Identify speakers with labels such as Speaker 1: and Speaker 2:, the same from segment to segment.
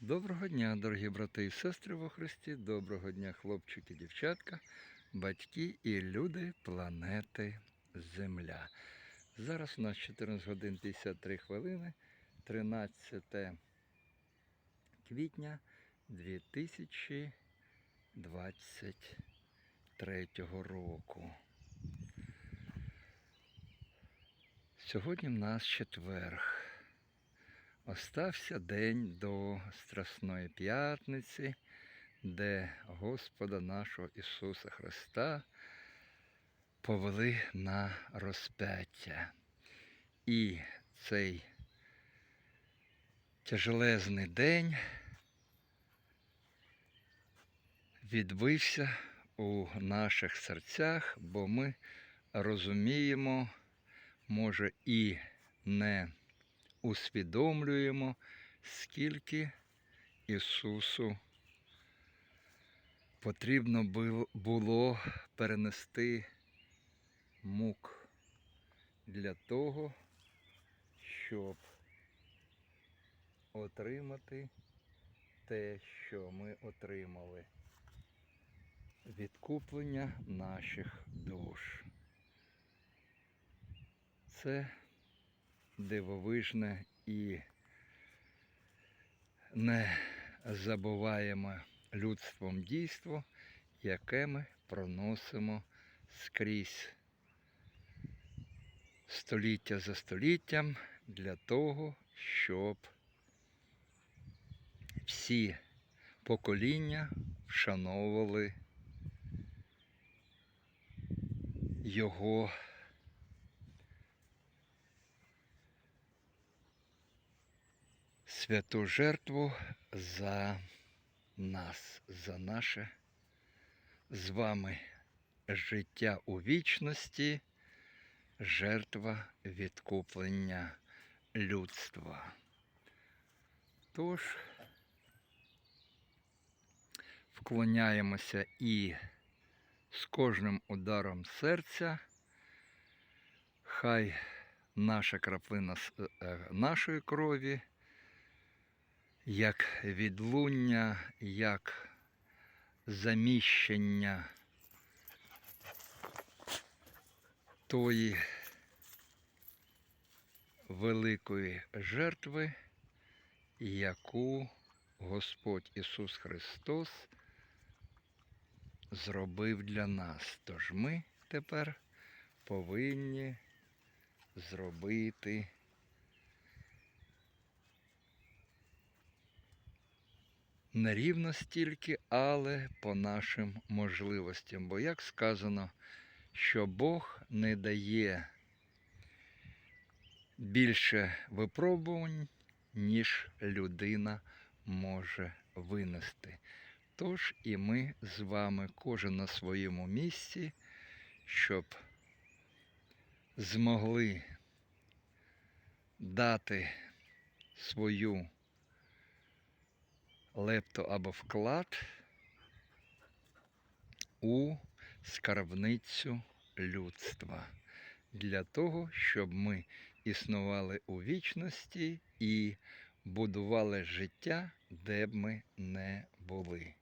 Speaker 1: Доброго дня, дорогі брати і сестри во Христі, доброго дня, хлопчики, дівчатка, батьки і люди планети Земля. Зараз у нас 14 годин 53 хвилини, 13 квітня 2023 року. Сьогодні в нас четверг. Остався день до Страсної П'ятниці, де Господа нашого Ісуса Христа повели на розп'яття. І цей тяжелезний день відбився у наших серцях, бо ми розуміємо, може, і не усвідомлюємо, скільки Ісусу потрібно було перенести мук для того, щоб отримати те, що ми отримали. Відкуплення наших душ. Це дивовижне і не забуваємо людством дійство, яке ми проносимо скрізь. Століття за століттям для того, щоб всі покоління вшановували його святу жертву за нас, за наше з вами життя у вічності, жертва відкуплення людства. Тож вклоняємося і з кожним ударом серця, хай наша краплина с- е, нашої крові як відлуння, як заміщення тої великої жертви, яку Господь Ісус Христос зробив для нас. Тож ми тепер повинні зробити не рівно стільки, але по нашим можливостям. Бо як сказано, що Бог не дає більше випробувань, ніж людина може винести. Тож і ми з вами, кожен на своєму місці, щоб змогли дати свою лепту або вклад у скарбницю людства для того, щоб ми існували у вічності і будували життя, де б ми не були.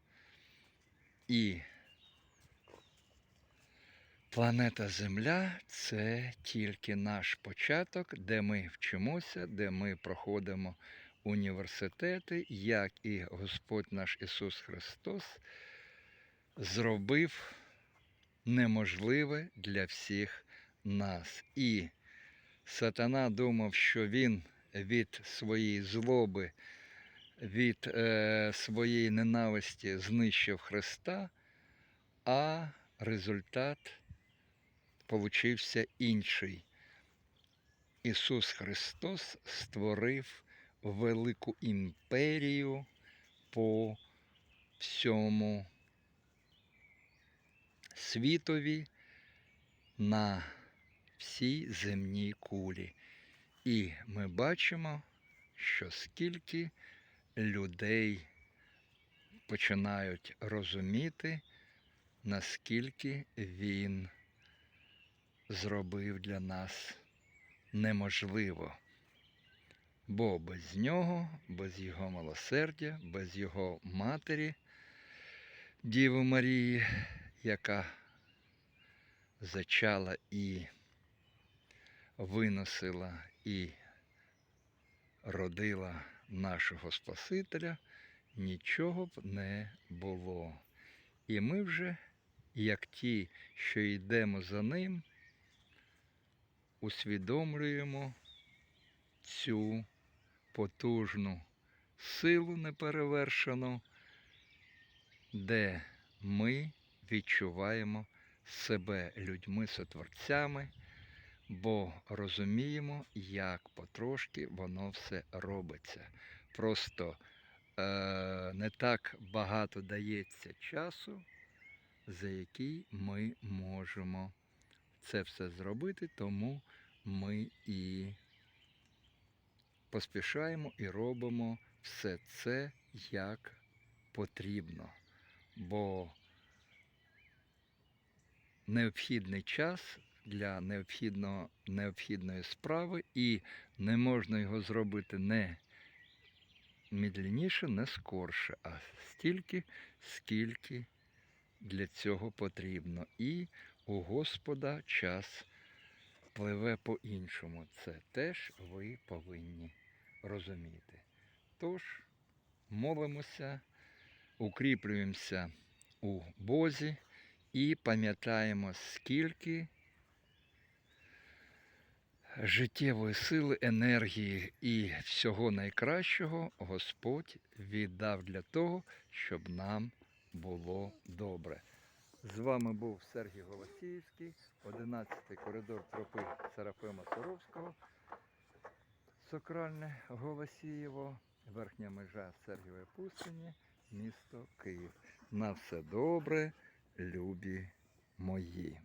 Speaker 1: І планета Земля це тільки наш початок, де ми вчимося, де ми проходимо університети, як і Господь наш Ісус Христос зробив неможливе для всіх нас. І сатана думав, що він від своєї злоби, від е, своєї ненависті знищив Христа, а результат получився інший. Ісус Христос створив велику імперію по всьому світові на всій земній кулі. І ми бачимо, що скільки людей починають розуміти, наскільки він зробив для нас неможливо Бо без нього, без його милосердя, без його матері, Діви Марії, яка зачала і виносила і родила нашого Спасителя, нічого б не було. І ми вже, як ті, що йдемо за ним, усвідомлюємо цю потужну силу неперевершену, де ми відчуваємо себе людьми-сотворцями, бо розуміємо, як потрошки воно все робиться. Просто е, не так багато дається часу, за який ми можемо це все зробити, тому ми і поспішаємо і робимо все це як потрібно. Бо необхідний час для необхідного, необхідної справи, і не можна його зробити не медленніше, не скорше, а стільки, скільки для цього потрібно. І у Господа час пливе по-іншому. Це теж ви повинні розуміти. Тож, молимося, укріплюємося у Бозі і пам'ятаємо, скільки життєвої сили, енергії і всього найкращого Господь віддав для того, щоб нам було добре. З вами був Сергій Голосіївський, 11-й коридор тропи Серафима Суровського, Сокральне Голосієво, верхня межа Сергієвої пустині, місто Київ. На все добре, любі мої.